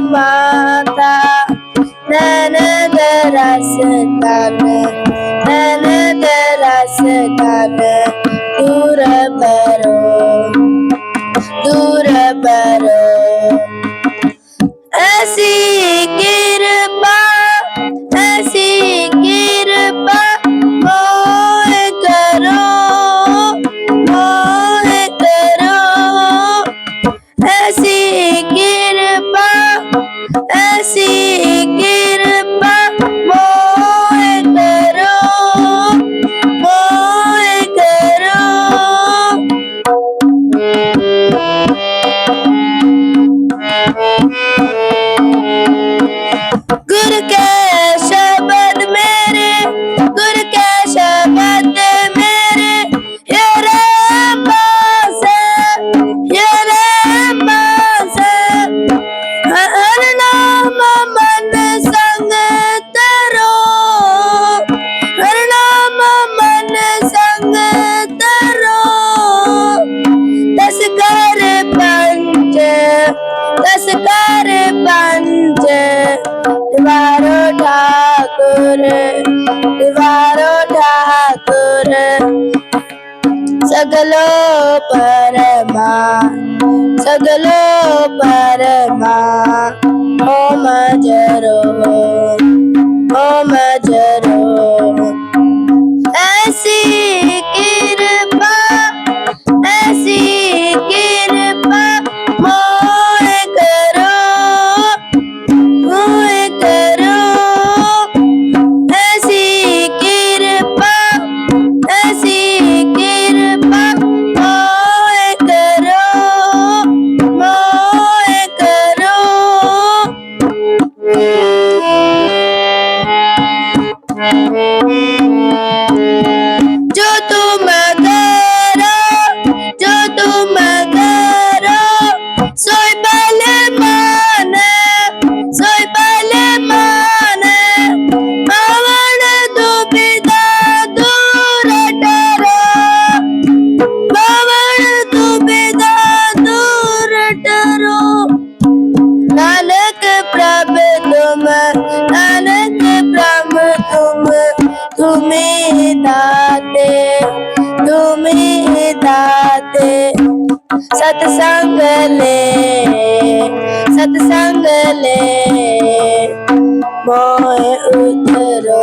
mata nana darasa করে পাঞ্জে দিবারো ঠাকুর দিবারো ঠাকুর सगलो परमा सगलो परमा ओम जरो ओम তুমি দাতে তুমি দাতে सत्संग ले सत्संग ले मोए उतरो